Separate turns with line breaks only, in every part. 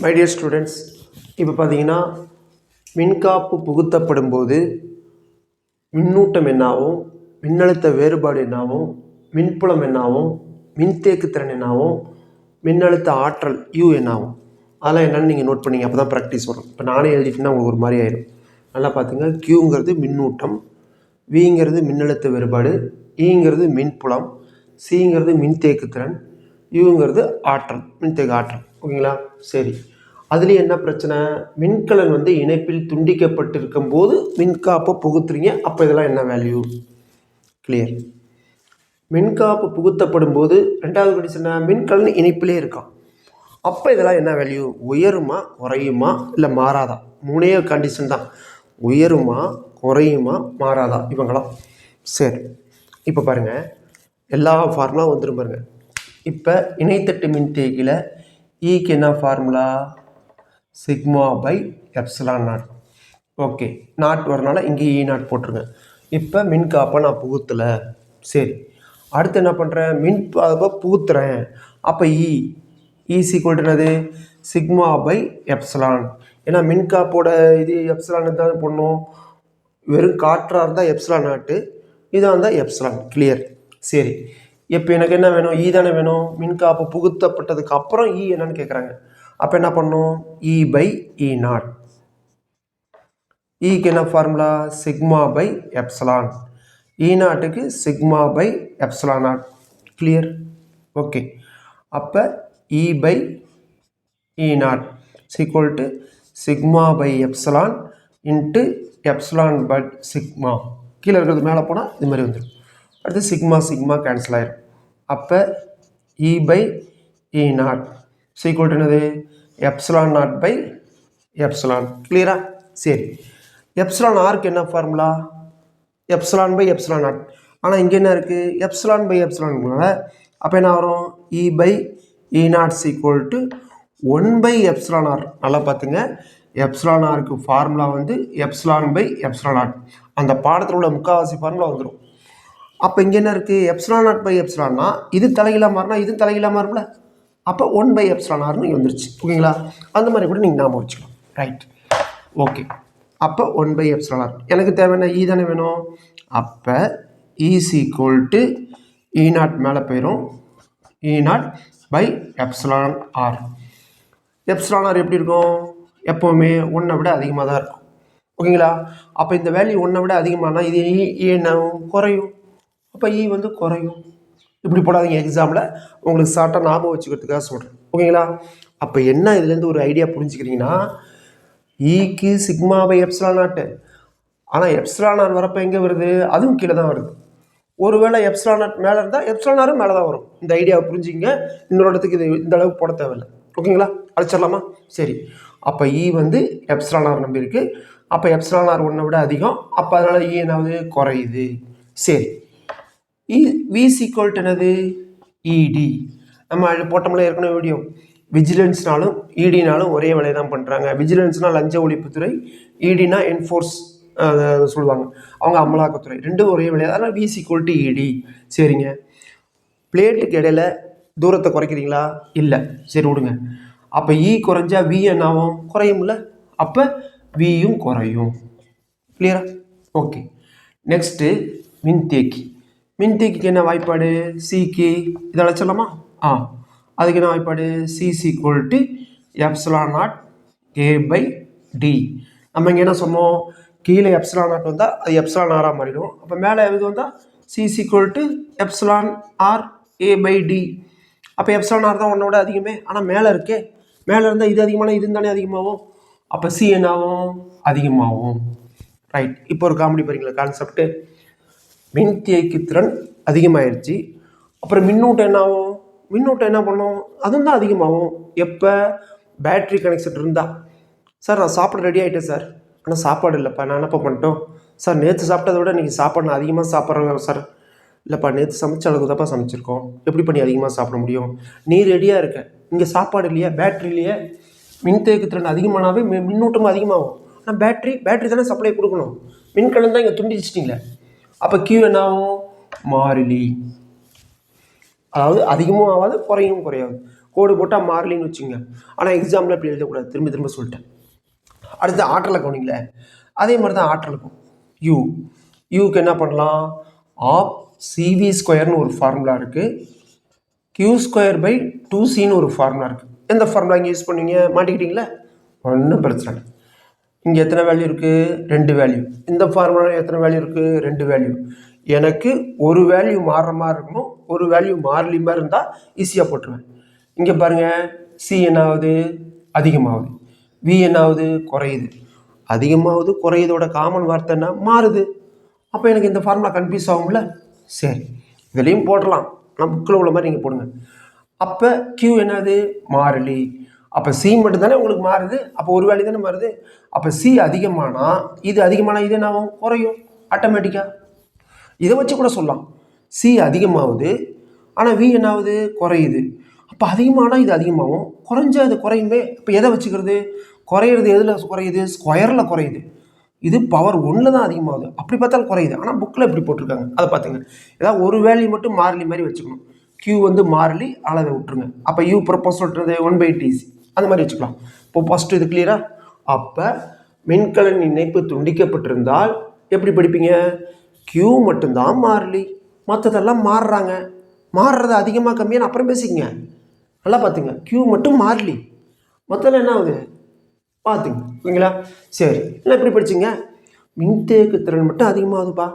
My dear students இப்போ பார்த்தீங்கன்னா மின்காப்பு புகுத்தப்படும் போது மின்னூட்டம் என்னாகும்? மின்னழுத்த வேறுபாடு என்னாகும்? மின்புலம் என்னாகும்? மின்தேக்குத்திறன் என்னாகும்? மின்னழுத்த ஆற்றல் யூ என்னாகும்? அதெல்லாம் என்னென்னு நீங்கள் நோட் பண்ணிங்க. அப்போ தான் ப்ராக்டிஸ் வரும். இப்போ நானே எழுதிட்டேன்னா உங்களுக்கு ஒரு மாதிரி ஆயிடும் நல்லா பார்த்துங்க கியூங்கிறது மின்னூட்டம். விங்கிறது மின்னழுத்த வேறுபாடு. E ஈங்கிறது மின்புலம். சிங்கிறது மின்தேக்கு திறன். யூங்கிறது ஆற்றல் மின்தேக்கு ஆற்றல். ஓகேங்களா சரி. அதுலேயும் என்ன பிரச்சனை? மின்கலன் வந்து இணைப்பில் துண்டிக்கப்பட்டிருக்கும் போது மின்காப்பை புகுத்துறீங்க. அப்போ இதெல்லாம் என்ன வேல்யூ கிளியர் மின்காப்பு புகுத்தப்படும் போது ரெண்டாவது கண்டிஷனா மின்கலன் இணைப்பிலே இருக்கான். அப்போ இதெல்லாம் என்ன வேல்யூ உயருமா குறையுமா இல்லை மாறாதா? மூணே கண்டிஷன் தான். உயருமா குறையுமா மாறாதா? இவங்களாம் சரி. இப்போ பாருங்கள் எல்லா ஃபார்முலா வந்துடும் பாருங்கள் இப்போ இணைத்தட்டு மின்தேக்கியில் E ஈக்கு என்ன formula sigma by epsilon naught okay naught வரனால இங்கே e இ நாட் போட்டுருங்க இப்போ மின்காப்பை நான் புகுத்தலை. சரி. அடுத்து என்ன பண்ணுறேன் மின் காப்பை புகுத்துறேன். அப்போ இ ஈசி என்னது? சிக்மா பை எப்சலான் ஏன்னா மின்காப்போட இது எப்சலான் தான் பண்ணும் வெறும் காற்றாக இருந்தால் எப்சலான் நாட்டு இதாக இருந்தால் எப்சலான் கிளியர் சரி. இப்போ எனக்கு என்ன வேணும்? ஈ தானே வேணும்? மின்காப்பு புகுத்தப்பட்டதுக்கு அப்புறம் ஈ என்னன்னு கேட்குறாங்க அப்போ என்ன பண்ணும்? E by E naught. இக்கு என்ன formula sigma by epsilon. E நாட்டுக்கு sigma by epsilon naught. Clear okay அப்போ E by E naught. Is equal to sigma by epsilon into epsilon by sigma. கீழே இருக்கிறது மேலே போனால் இது மாதிரி வந்துடும் அடுத்து சிக்மா சிக்மா கேன்சல் ஆயிடும் அப்போ E by E naught is equal என்னது? எப்சலான் நாட் பை எப்சலான் கிளியரா சரி. எப்சலான் ஆருக்கு என்ன formula epsilon by epsilon naught ஆனால் இங்கே என்ன இருக்குது எப்சலான் பை எப்சலான்னால அப்போ என்ன வரும்? E by E naught is equal to one by epsilon R நல்லா பார்த்துங்க எப்சலான் ஆருக்கு ஃபார்முலா வந்து எப்சலான் பை எப்சலான் நாட் அந்த பாடத்தில் உள்ள முக்கால்வாசி ஃபார்முலா வந்துடும் அப்போ இங்கே என்ன இருக்குது எப்ஸ்ரான் நாட் பை எப்சிலான்னா இது தலைகீழாக மாறினா இது தலைகீழாக மாறும்ல? அப்போ ஒன் பை எப்ஸ்லான் ஆர்னு இங்கே வந்துருச்சு. ஓகேங்களா அந்த மாதிரி கூட நீங்கள் ஞாபகம் வச்சுக்கலாம். ரைட் ஓகே அப்போ ஒன் பை எப்சிலான் ஆர் எனக்கு தேவையான ஈ e தானே வேணும். அப்போ E is equal to E naught மேலே போயிடும் E naught by epsilon R epsilon R எப்படி இருக்கும்? எப்போவுமே ஒன்றை விட அதிகமாக தான் இருக்கும். ஓகேங்களா அப்போ இந்த வேல்யூ ஒன்றை விட அதிகமானால் இது ஈ என்ன? குறையும். அப்போ இ e வந்து குறையும். இப்படி போடாதீங்க எக்ஸாமில் உங்களுக்கு ஷார்ட்டாக ஞாபகம் வச்சுக்கிறதுக்காக சொல்கிறேன் ஓகேங்களா? அப்போ என்ன இதுலேருந்து ஒரு ஐடியா புரிஞ்சுக்கிறீங்கன்னா ஈக்கு சிக்மா பை நாட்டு ஆனால் எப்சிலான் வரப்போ எங்கே வருது? அதுவும் கீழே தான் வருது. ஒருவேளை எப்சிலான் நாட் மேலே இருந்தால் எப்சிலான் மேலே தான் வரும். இந்த ஐடியாவை புரிஞ்சுங்க. இன்னொரு இடத்துக்கு இது இந்த அளவுக்கு போட தேவையில்லை. ஓகேங்களா? அழைச்சிடலாமா சரி. அப்போ இ e வந்து எப்சிலான் ஆர் நம்பி இருக்குது அப்போ எப்சிலான் ஒன்றை விட அதிகம். அப்போ அதனால் இ e என்னாவது குறையுது. சரி. இ வி சீக்வல் என்னது? இடி நம்ம அது போட்டோம்ல ஏற்கனவே வீடியோ விஜிலன்ஸ்னாலும் இடினாலும் ஒரே வேலையை தான் பண்ணுறாங்க விஜிலன்ஸ்னால் லஞ்ச ஒழிப்புத்துறை e இடினா என்ஃபோர்ஸ் சொல்லுவாங்க. அவங்க அமலாக்கத்துறை. ரெண்டும் ஒரே வேலையாக அதனால் வி சீக்வல் டு இடி சரிங்க. பிளேட்டுக்கு இடையில தூரத்தை குறைக்கிறீங்களா? இல்லை. சரி விடுங்க. அப்போ இ குறைஞ்சா வி என்ன ஆகும் குறையும்ல? அப்போ வியும் குறையும். கிளியரா ஓகே நெக்ஸ்ட்டு மின்தேக்கி. மின்டிக்கு என்ன வாய்ப்பாடு? சிக்கு இதை அழைச்சிடலாமா? ஆ. அதுக்கு என்ன வாய்ப்பாடு? CC is equal epsilon naught A by D நம்ம இங்கே என்ன சொன்னோம்? கீழே எப்சலா நாட் வந்தால் அது எப்சலான் ஆராக மாறிடும். அப்போ மேலே எது வந்தால் CC is equal epsilon R A by D அப்போ எப்சலான் ஆர் தான் உன்னோட அதிகமே. ஆனால் மேலே இருக்கே. மேலே இருந்தால் இது அதிகமான இது தானே அதிகமாகும். அப்போ சி என்னாகும்? அதிகமாகும். ரைட் இப்போ ஒரு காமெடி பாருங்களா கான்செப்ட்டு மின்தேக்கி திறன் அதிகமாயிருச்சு. அப்புறம் மின்னூட்டம் என்ன ஆகும் மின்னூட்டம் என்ன பண்ணும்? அதுவும் தான் அதிகமாகும். எப்போ? பேட்ரி கனெக்ஷன் இருந்தால் சார் நான் சாப்பிட ரெடி ஆகிட்டேன் சார். ஆனால் சாப்பாடு இல்லைப்பா. நான் என்னப்பா பண்ணிட்டோம்? சார் நேற்று சாப்பிட்டதை விட நீங்கள் சாப்பாடு நான் அதிகமாக சாப்பிட்றேன் சார். இல்லைப்பா நேற்று சமைச்ச அளவுக்கு தான்ப்பா சமைச்சிருக்கோம். எப்படி பண்ணி அதிகமாக சாப்பிட முடியும்? நீ ரெடியாக இருக்க. இங்கே சாப்பாடு இல்லையா பேட்ரி இல்லையா. மின்தேக்கு திறன் அதிகமானாவே மின்னூட்டமும் அதிகமாகும். ஆனால் பேட்ரி பேட்ரி தானே சப்ளை கொடுக்கணும். மின்கலன் தான் இங்கே துண்டிச்சிட்டிங்களே. அப்போ கியூ என்ன ஆகும் மாறிலி. அதாவது அதிகமும் ஆகாது குறையும் குறையாது. கோடு போட்டால் மாறலின்னு வச்சுங்க ஆனால் எக்ஸாமில் இப்படி எழுதக்கூடாது. திரும்ப திரும்ப சொல்லிட்டேன். அடுத்து ஆற்றலை கவனிங்களே அதே மாதிரி தான் ஆற்றலுக்கும் யூ யூக்கு என்ன பண்ணலாம்? ஆப் சிவி ஸ்கொயர்னு ஒரு ஃபார்முலா இருக்குது கியூ ஸ்கொயர் பை டூ சின்னு ஒரு ஃபார்முலா இருக்குது எந்த ஃபார்முலா இங்கே யூஸ் பண்ணுவீங்க மாட்டிக்கிட்டீங்களா? ஒன்றும் பிரச்சனை இல்லை. இங்கே எத்தனை வேல்யூ இருக்குது ரெண்டு வேல்யூ இந்த ஃபார்முலா எத்தனை வேல்யூ இருக்குது ரெண்டு வேல்யூ எனக்கு ஒரு வேல்யூ மாறுற மாதிரி இருக்கணும் ஒரு வேல்யூ மாறலி மாதிரி இருந்தால் ஈஸியாக போட்டுருவேன். இங்கே பாருங்கள் சி என்ன ஆகுது அதிகமாகுது. வி என்ன ஆகுது குறையுது. அதிகமாகுது குறையுதோட காமன் வார்த்தைன்னா மாறுது. அப்போ எனக்கு இந்த ஃபார்முலா கன்ஃபியூஸ் ஆகும்ல? சரி. இதுலேயும் போடலாம் நான் புக்கில் உள்ள மாதிரி நீங்கள் போடுங்க. அப்போ கியூ என்னது மாறிலி. அப்போ சி மட்டும்தானே உங்களுக்கு மாறுது? அப்போ ஒரு வேல்யூ தானே மாறுது? அப்போ சி அதிகமானால் இது அதிகமானால் இது என்ன ஆகும்? குறையும். ஆட்டோமேட்டிக்காக இதை வச்சு கூட சொல்லலாம். சி அதிகமாகுது ஆனால் வி என்ன ஆகுது? குறையுது. அப்போ அதிகமானால் இது அதிகமாகும். குறைஞ்சா இது குறையுமே. இப்போ எதை வச்சுக்கிறது? குறையிறது எதில் குறையுது? ஸ்கொயரில் குறையுது. இது பவர் ஒன்றில் தான் அதிகமாகுது. அப்படி பார்த்தாலும் குறையுது. ஆனால் புக்கில் இப்படி போட்டிருக்காங்க. அதை பார்த்துங்க. ஏதாவது ஒரு வேல்யூ மட்டும் மாறிலி மாதிரி வச்சுக்கணும். க்யூ வந்து மாறிலி அளவை விட்டுருங்க. அப்போ யூ ப்ரப்போஸ் சொல்கிறது ஒன் பை டிசி அந்த மாதிரி வச்சுக்கலாம். இப்போ ஃபஸ்ட்டு இது கிளியரா அப்போ மின்கலன் இணைப்பு துண்டிக்கப்பட்டிருந்தால் எப்படி படிப்பீங்க? கியூ மட்டும்தான் மாறலி. மற்றதெல்லாம் மாறுறாங்க. மாறுறது அதிகமாக கம்மியாக அப்புறம் பேசிக்கங்க. நல்லா பார்த்துங்க கியூ மட்டும் மாறலி. மொத்தம் என்ன ஆகுது? பார்த்துங்க ஓகேங்களா சரி. இல்லை எப்படி படிச்சிங்க? மின்தேக்கு திறன் மட்டும் அதிகமாகுதுப்பா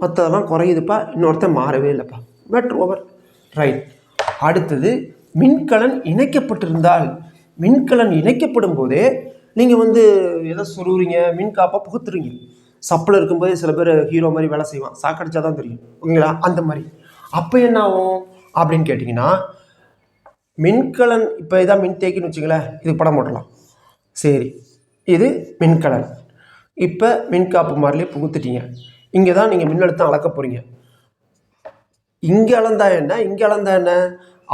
மற்றதெல்லாம் குறையுதுப்பா. இன்னொருத்தன் மாறவே இல்லைப்பா. மேட்ரு ஓவர் ரைட் அடுத்தது மின்கலன் இணைக்கப்பட்டிருந்தால் மின்கலன் இணைக்கப்படும் போதே நீங்கள் வந்து எதை சுருகிறீங்க மின் காப்பாக புகுத்துறீங்க. சப்பில் இருக்கும்போதே சில பேர் ஹீரோ மாதிரி வேலை செய்வான். சாக்கடிச்சா தான் தெரியும். ஓகேங்களா? அந்த மாதிரி. அப்போ என்ன ஆகும்? அப்படின்னு கேட்டிங்கன்னா மின்கலன் இப்போ இதான் மின்தேக்கின்னு வச்சுங்களேன் இது படம் போடலாம் சரி. இது மின்கலன். இப்போ மின்காப்பு மாதிரிலே புகுத்துட்டீங்க. இங்கே தான் நீங்கள் மின்னழுத்தம் அளக்க போகிறீங்க இங்கே அளந்தா என்ன? இங்கே அளந்தா என்ன?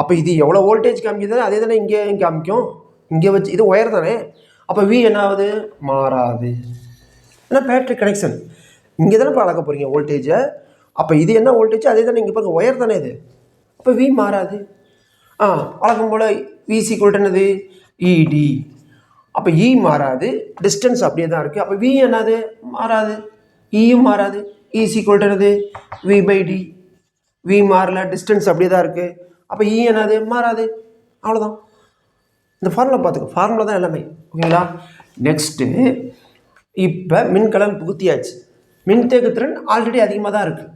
அப்போ இது எவ்வளோ வோல்டேஜ் காமிக்குது அதே தானே இங்கே இங்கே காமிக்கும். இங்கே வச்சு இது ஒயர் தானே? அப்போ வி என்ன ஆகுது மாறாது. ஏன்னா பேட்ரி கனெக்ஷன் இங்கே தானே இப்போ அளக்க போகிறீங்க வோல்டேஜை அப்போ இது என்ன வோல்டேஜ் அதே தானே இங்கே பாருங்கள் ஒயர் தானே இது. அப்போ வி மாறாது. ஆ அளக்கும் போல் விசி என்னது? இடி அப்போ இ e மாறாது. டிஸ்டன்ஸ் அப்படியே தான் இருக்குது அப்போ வி என்னது? மாறாது. E இயும் மாறாது. இசி என்னது? வி பை டி வி மாறல டிஸ்டன்ஸ் அப்படியே தான் இருக்குது அப்போ இ என்னது? மாறாது. அவ்வளோதான் இந்த ஃபார்முலா பார்த்துக்க. ஃபார்முலா தான் எல்லாமே. ஓகேங்களா நெக்ஸ்ட்டு இப்போ மின்கலன் புகுத்தியாச்சு. மின்தேக்குத்திறன் ஆல்ரெடி அதிகமாக தான் இருக்குது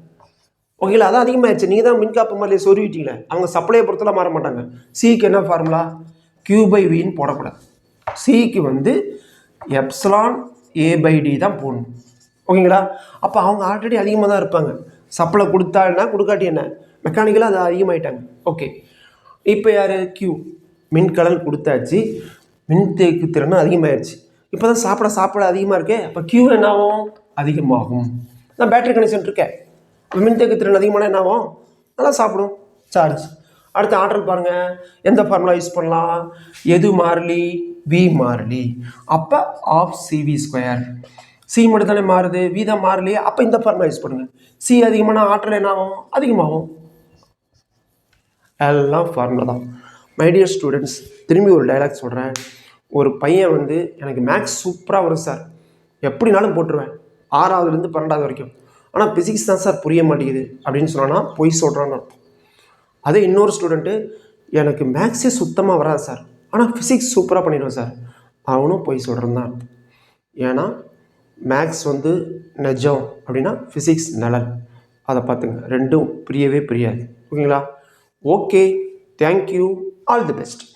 ஓகேங்களா அதான் அதிகமாகிடுச்சு நீங்கள் தான் மின்காப்பு மாதிரிலே சொருவிட்டீங்களே அவங்க சப்ளையை பொறுத்தலாம் மாற மாட்டாங்க. சிக்கு என்ன ஃபார்முலா கியூ பை வின்னு போடக்கூடாது. சிக்கு வந்து எப்சலான் ஏ பை டி தான் போடணும். ஓகேங்களா அப்போ அவங்க ஆல்ரெடி அதிகமாக தான் இருப்பாங்க. சப்ளை கொடுத்தா என்ன? கொடுக்காட்டி என்ன? மெக்கானிக்கலாக அது அதிகமாகிட்டாங்க ஓகே இப்போ யார்? கியூ மின்கலன் கொடுத்தாச்சு. மின்தேக்கு திறனும் அதிகமாகிடுச்சு இப்போ தான் சாப்பிட சாப்பிட அதிகமாக இருக்கே. அப்போ கியூ என்ன ஆகும் அதிகமாகும். நான் பேட்டரி கனெக்ஷன் இருக்கேன். மின்தேக்கு திறன் அதிகமான என்ன ஆகும் நல்லா சாப்பிடும். சார்ஜ் அடுத்து ஆர்டர் பாருங்கள் எந்த ஃபார்முலா யூஸ் பண்ணலாம்? எது மாறிலி? வி மாறிலி. அப்போ ஆஃப் சிவி ஸ்கொயர் சி மட்டும் தானே மாறுது. வி தான் மாறலி. அப்போ இந்த ஃபார்முலா யூஸ் பண்ணுங்கள் சி அதிகமான ஆற்றல் என்ன ஆகும் அதிகமாகும். எல்லாம் ஃபார்முலா தான். மை டியர் ஸ்டூடெண்ட்ஸ் திரும்பி ஒரு டைலாக் சொல்கிறேன் ஒரு பையன் வந்து எனக்கு மேக்ஸ் சூப்பராக வரும் சார் எப்படினாலும் போட்டுருவேன். ஆறாவதுலேருந்து பன்னெண்டாவது வரைக்கும். ஆனால் ஃபிசிக்ஸ் தான் சார் புரிய மாட்டேங்குது அப்படின்னு சொன்னான்னா பொய் சொல்கிறான்னு அர்த்தம் அதே இன்னொரு ஸ்டூடெண்ட்டு எனக்கு மேக்ஸே சுத்தமாக வராது சார் ஆனால் ஃபிசிக்ஸ் சூப்பராக பண்ணிடுவேன் சார் அவனும் பொய் சொல்கிறேன் தான். அர்த்தம் ஏன்னா மேக்ஸ் வந்து நெஜம் அப்படின்னா ஃபிசிக்ஸ் நலன் அதை பார்த்துங்க. ரெண்டும் பிரியவே பிரியாது. ஓகேங்களா? Okay thank you All the best.